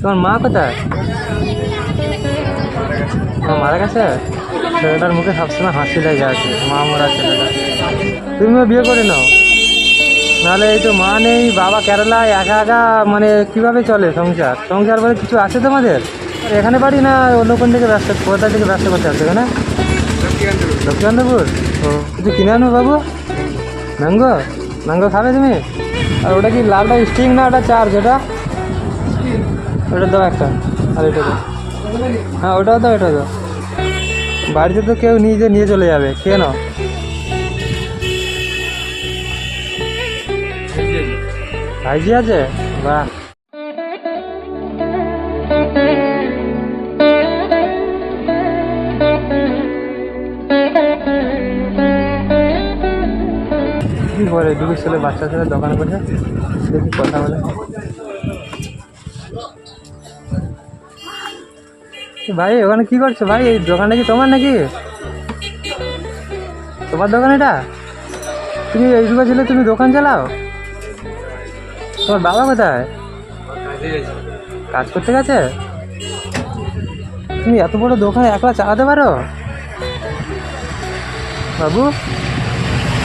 তোমার মা কোথায়? মারা গেছে ছেলেটার মুখে সবসময় হাসি লেগে আছে, মা মরা ছেলেটা। তুমিও বিয়ে করে নাও। নাহলে এই তো মা নেই, বাবা কেরালায় একা একা মানে কীভাবে চলে সংসার? সংসার বলে কিছু আছে তোমাদের? এখানে বাড়ি না অন্য কোন থেকে ব্যস্ত কোথা থেকে ব্যস্ত করতে আসছে এখানে? লক্ষ্মীকান্তপুর? ও, কিছু কিনে আনব বাবু? ম্যাঙ্গো? ম্যাঙ্গো খাবে তুমি? আর ওটা কি লালটা স্টিং না ওটা চার্জ ওটা ওটা দাও একটা, আর এটা দাও। হ্যাঁ ওটাও দাও, এটা দাও। বাড়িতে তো কেউ নিজে নিয়ে চলে যাবে, খেয়ে নাও। ভাইজি আছে? বাহ। কি করে ছেলে বাচ্চা ছেলে দোকান করছে দেখি কথা বলে। ভাই, ওখানে কি করছ ভাই? এই দোকানটা কি তোমার নাকি? তোমার দোকান এটা? তুমি এই যুগে ছেলে, তুমি দোকান চালাও? তোমার বাবা কোথায়? কাজ করতে গেছে? তুমি এত বড় দোকান একলা চালাতে পারো? বাবু,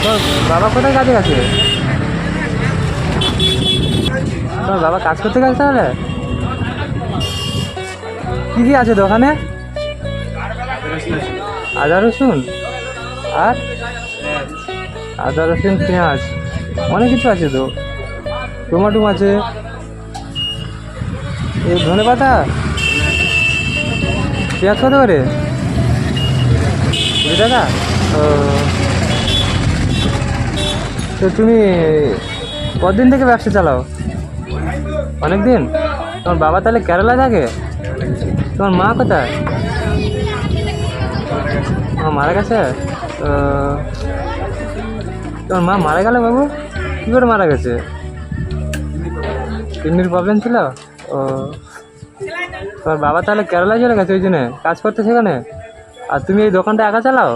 তোমার বাবা কোথায় কাজে গেছে? তোমার বাবা কাজ করতে গেছে তাহলে? কি কি আছে দোকানে? আদা রসুন আর আদা রসুন, পেঁয়াজ, অনেক কিছু আছে তো। টমাটো আছে। এই ধনে পাতা? পেঁয়াজ কত করে? কুড়ি টাকা? তো তুমি কদিন থেকে ব্যবসা চালাও? অনেক দিন তোমার বাবা তাহলে কেরালা থাকে? তোমার মা কোথায়? ও মারা গেছে? তো তোমার মা মারা গেল বাবু? কী করে মারা গেছে? কিডনির প্রবলেম ছিল? ও তোমার বাবা তাহলে কেরালায় চলে গেছে ওই জন্যে? কাজ করতে সেখানে? আর তুমি এই দোকানটা একা চালাও?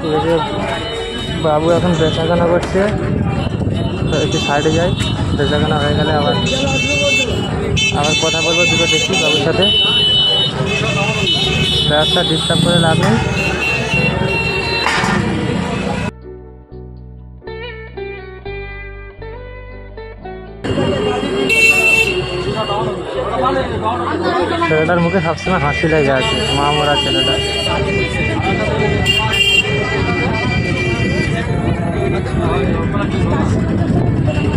ঠিক আছে। বাবু এখন বেচাকেনা করছে। একটু সাইডে যাই, বেচাকেনা হয়ে গেলে আবার আবার কথা বলব দুটো দেখি বাবুর সাথে। ব্যবসা ডিস্টার্ব করে লাভ নেই। ছেলেটার মুখে সবসময় হাসি লেগে আছে, মা মরা ছেলেটা।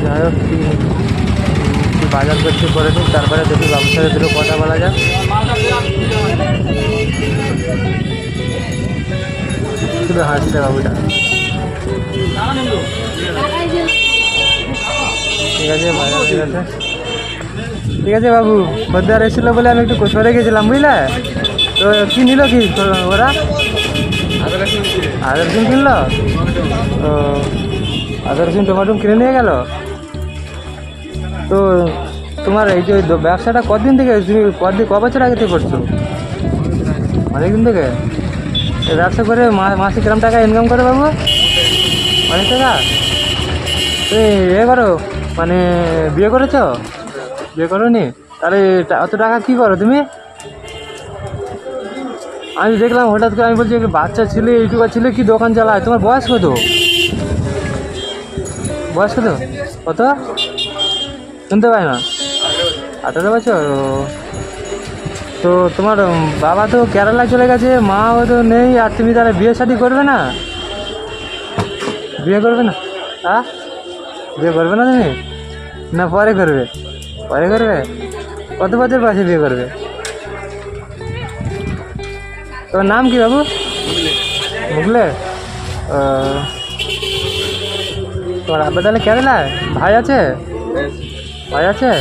যাই হোক বাজার করতে করে নিই, তারপরে দেখি সাথে দুটো কথা বলা যাক শুধু হাসছে বাবুটা। ঠিক আছে বাজার ঠিক আছে। ঠিক আছে বাবু, খদ্দার এসেছিল বলে আমি একটু সরে গেছিলাম, বুঝলে? তো কি নিল কি ওরা? আদা রসুন কিনলো? আদা রসুন টমাটো কিনে নিয়ে গেল? তো তোমার এই যে ব্যবসাটা কদিন থেকে, তুমি কদিন ক বছর আগে থেকে করছ? অনেকদিন থেকে? ব্যবসা করে মাসে কিরম টাকা ইনকাম করে বাবু? অনেক টাকা? তুমি এ করো মানে বিয়ে করেছ? বিয়ে করো নি তাহলে অত টাকা কি করো তুমি? আমি দেখলাম হঠাৎ করে আমি বলছি, বাচ্চা ছেলে, এইটুকু ছেলে, কি দোকান চালায়? তোমার বয়স কত? বয়স কত কত? শুনতে পাই না। আঠারো বছর তো তোমার বাবা তো কেরালায় চলে গেছে, মাও তো নেই, আর তুমি তাহলে বিয়ে শাদি করবে না? বিয়ে করবে না? হ্যাঁ বিয়ে করবে না তুমি? না, পরে করবে। পরে করবে? কত বছর বয়সে বিয়ে করবে? তোমার নাম কি বাবু? মুগলে। তোমার আব্বা তাহলে কেরালায় ভাই আছে? ভাই আছে?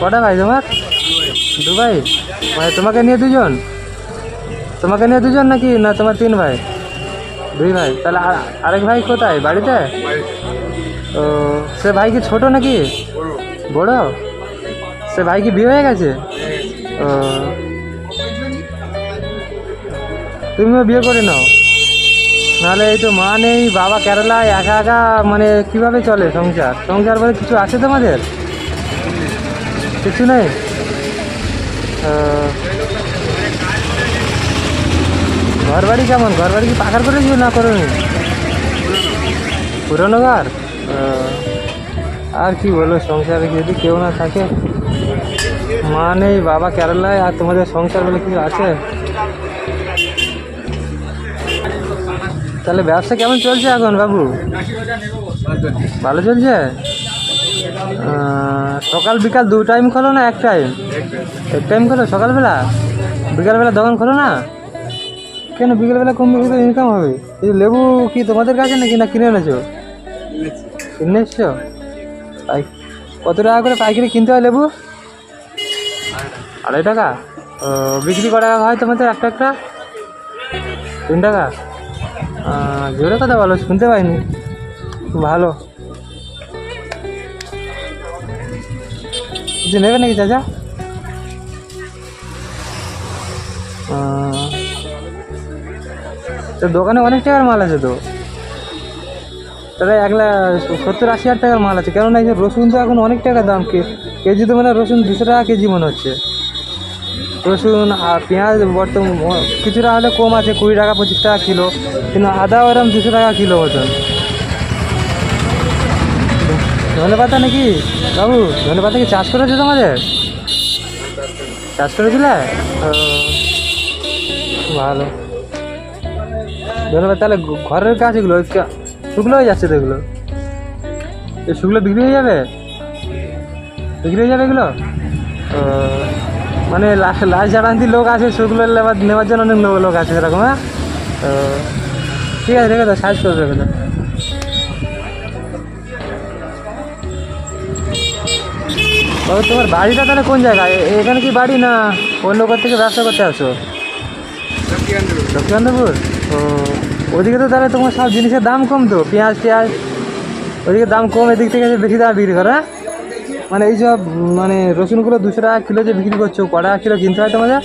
কটা ভাই তোমার? দু ভাই মানে তোমাকে নিয়ে দুজন? তোমাকে নিয়ে দুজন নাকি? না, তোমার তিন ভাই? দুই ভাই? তাহলে আর- আরেক ভাই কোথায়? বাড়িতে? ও, সে ভাই কি ছোটো নাকি? বড়? সে ভাই কি বিয়ে হয়ে গেছে? ও। তুমিও বিয়ে করে নাও। নাহলে এই তো মা নেই, বাবা কেরালায়, একা একা মানে কীভাবে চলে সংসার? সংসার বলে কিছু আছে তোমাদের? কিছু নেই? ঘর বাড়ি কেমন? ঘর বাড়ি কি পাকার করেছি না করেনি? পুরনো ঘর? আর কি বলো, সংসারে যদি কেউ না থাকে, মা নেই, বাবা কেরালায়, আর তোমাদের সংসার বলে কিছু আছে? তাহলে ব্যবসা কেমন চলছে এখন, বাবু? ভালো চলছে? সকাল বিকাল দু টাইম খোলো না, এক টাইম এক টাইম খোলো, সকালবেলা? বিকালবেলা দোকান খোলো না? কেন বিকেলবেলা কম বেশি ইনকাম হবে? এই লেবু কি তোমাদের কাছে নাকি, না কিনে এনেছো? কিনে এসছো কত টাকা করে পাইকারি কিনতে হয় লেবু? আড়াই টাকা? বিক্রি করা হয় তোমাদের একটা একটা? তিন টাকা? জোরে কথা বলো, শুনতে পাইনি। ভালো। কিছু নেবে নাকি চাচা? তো দোকানে অনেক টাকার মাল আছে তো? তাহলে এক লাখ সত্তর আশি হাজার টাকার মাল আছে। কেননা এই রসুন তো এখন অনেক টাকা দাম। কেজি তো মানে রসুন দুশো টাকা কেজি মনে হচ্ছে। রসুন আর পেঁয়াজ বর্তমান কিছুটা হলে কম আছে, কুড়ি টাকা, পঁচিশ টাকা কিলো। কিন্তু আদা ওরম দুশো টাকা কিলো মতন। ধনে পাতা নাকি? বাবু, ধনে পাতা কি চাষ করেছে তোমাদের? চাষ করেছিলে? ভালো। ধনে তাহলে ঘরের কাজ এগুলো শুকনো হয়ে যাচ্ছে তো এগুলো। এই শুকনো বিক্রি হয়ে যাবে? বিক্রি হয়ে যাবে এগুলো? মানে লাশ জানান্তি লোক আছে শুকনো নেওয়ার জন্য অনেক লোক আছে এরকম হ্যাঁ? ও, ঠিক আছে রেখে দাও সাইজ করে রেখে দাও। ও তোমার বাড়িটা তাহলে কোন জায়গায় এখানে কি বাড়ি না অন্য কোথা থেকে ব্যবসা করতে আসো? লক্ষ্মীকান্তপুর। ও ওদিকে তো তাহলে তোমার সব জিনিসের দাম কম তো পেঁয়াজ টেঁয়াজ ওদিকে দাম কম এদিক থেকে বেশি দাম বিক্রি করে হ্যাঁ? মানে এই সব মানে রসুনগুলো দুশো টাকা কিলো যে বিক্রি করছ ক টাকা কিলো কিনতে হয় তোমাদের?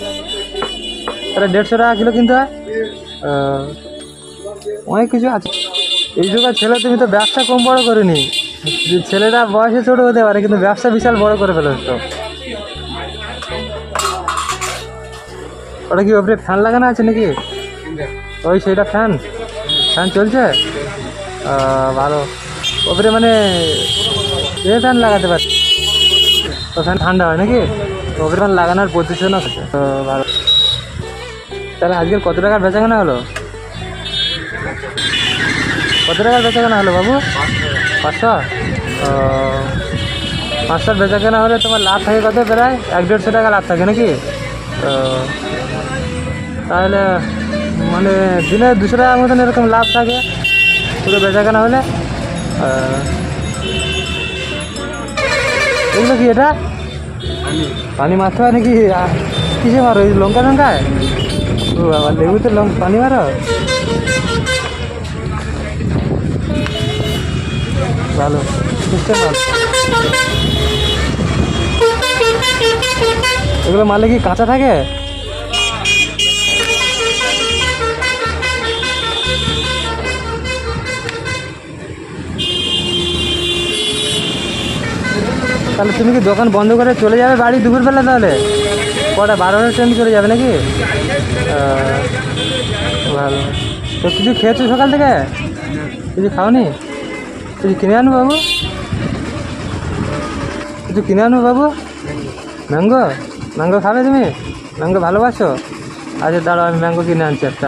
তাহলে দেড়শো টাকা কিলো কিনতে হয়? অনেক কিছু আছে। এই যুগের ছেলে, তুমি তো ব্যবসা কম বড় করেনি। ছেলেটা বয়সে ছোট হতে পারে, কিন্তু ব্যবসা বিশাল বড় করে ফেলেছ। তো ওটা কি ওপরে ফ্যান লাগানো আছে নাকি? ওই সেইটা ফ্যান। ফ্যান চলছে? ভালো। ওপরে মানে এ ফ্যান লাগাতে পারি তো ফ্যান ঠান্ডা হয় নাকি? ওপরে ফ্যান লাগানোর পজিশন আছে। তো ভালো। তাহলে আজকের কত টাকার বেচাকেনা হলো? কত টাকার বেচাকেনা হলো বাবু? পাঁচশো? ও, পাঁচশোর বেচাকেনা হলে তোমার লাভ থাকে কত প্রায়? এক দেড়শো টাকা লাভ থাকে নাকি? তাহলে মানে দিনে দুশো টাকার মতন এরকম লাভ থাকে পুরো বেচাকেনা হলে? এগুলো কি এটা? পানি মাছ নাকি? কিসে মারো? এই লঙ্কা লঙ্কায় ও বাবা, লেবুতে লঙ্কা পানি মারো? ভালো বুঝতে এগুলো মারলে কি কাঁচা থাকে? তাহলে তুমি কি দোকান বন্ধ করে চলে যাবে বাড়ি দুপুরবেলা তাহলে? কটা, বারোটার ট্রেন চলে যাবে নাকি? ভালো। তো কিছু খেয়েছো সকাল থেকে? কিছু খাওনি? কিছু কিনে আনো বাবু? কিছু কিনে আনো বাবু? ম্যাঙ্গো? ম্যাঙ্গো খাবে তুমি? ম্যাঙ্গো ভালোবাসো? আচ্ছা দাঁড়াও, আমি ম্যাঙ্গো কিনে আনছি একটা।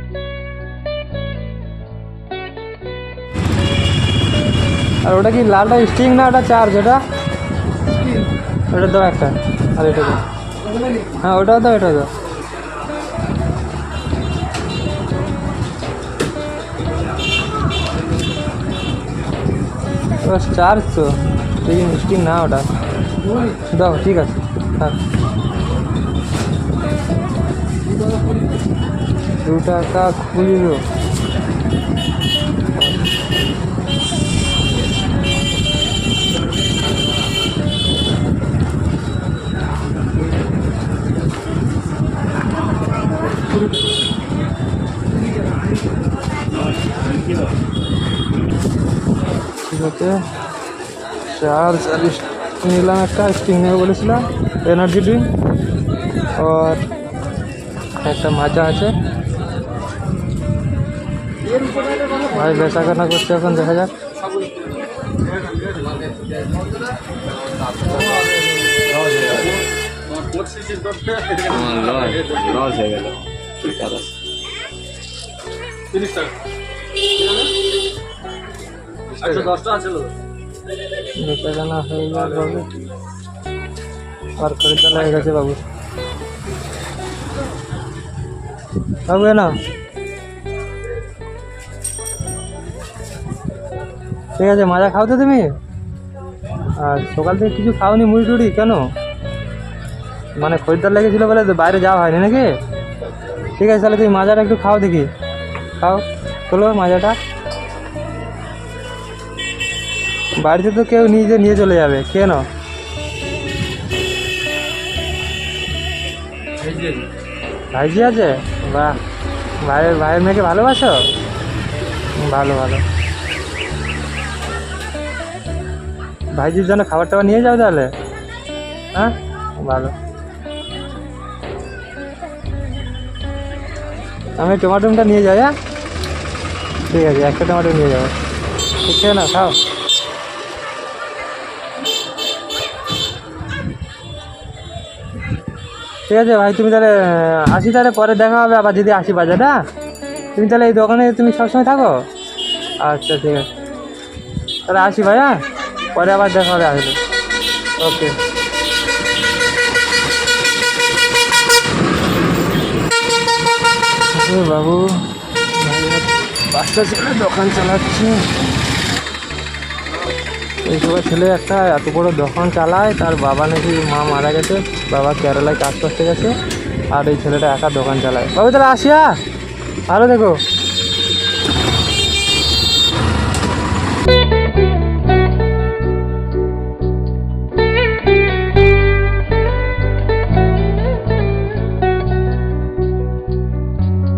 আর ওটা কি লালটা স্টিং না ওটা চার্জ ওটা ওটা দাও একটা আর এটা দাও হ্যাঁ ওটাও দাও এটা দাও बस चार्ज तो लेकिन मुश्किल ना ওটা দাও ঠিক আছে হ্যাঁ দু টাকা খুলিল ঠিক আছে। চার নিলাম একটা স্টিং নেবে বলেছিলাম এনার্জি ড্রিঙ্ক আর একটা মাজা আছে। ভাই বেচা কেনা করছে এখন, দেখা যাক। লস হয়ে গেল। কেনা হয়ে বাবু। হয়ে গেছে বাবু। বাবু না ঠিক আছে মাজা খাও তো তুমি? আর সকাল থেকে কিছু খাওনি মুড়ি টুড়ি কেন? মানে খরিদ্দার লেগেছিল বলে তো বাইরে যাওয়া হয়নি নাকি? ঠিক আছে, তাহলে তুমি মাজাটা একটু খাও দেখি। খাও চলো মাজাটা। বাড়িতে তো কেউ নিজে নিয়ে চলে যাবে কেন ভাইজি আছে? বাহ ভাইয়ের ভাইয়ের মেয়েকে ভালোবাসো? ভালো ভালো। ভাইজির জন্য খাবার টাবার নিয়ে যাও তাহলে। হ্যাঁ? ভালো। আমি টমাটোমটা নিয়ে যাই হ্যাঁ? ঠিক আছে, একটা টমাটো নিয়ে যাব। ঠিক আছে না খাও। ঠিক আছে ভাই, তুমি তাহলে আসি তাহলে, পরে দেখা হবে আবার যদি আসি বাজারে হ্যাঁ? তুমি তাহলে এই দোকানে তুমি সবসময় থাকো? আচ্ছা ঠিক আছে। তাহলে আসি ভাই হ্যাঁ? পরে আবার দেখা হবে আসলে। ওকে। বাবু। বাচ্চা ছেলে দোকান চালাচ্ছে। এই সময় ছেলে একটা এত বড় দোকান চালায়, তার বাবা নাকি মা মারা গেছে, বাবা কেরালায় কাজ করতে গেছে, আর এই ছেলেটা একা দোকান চালায়। বাবু, তাহলে আসিয়া ভালো দেখো।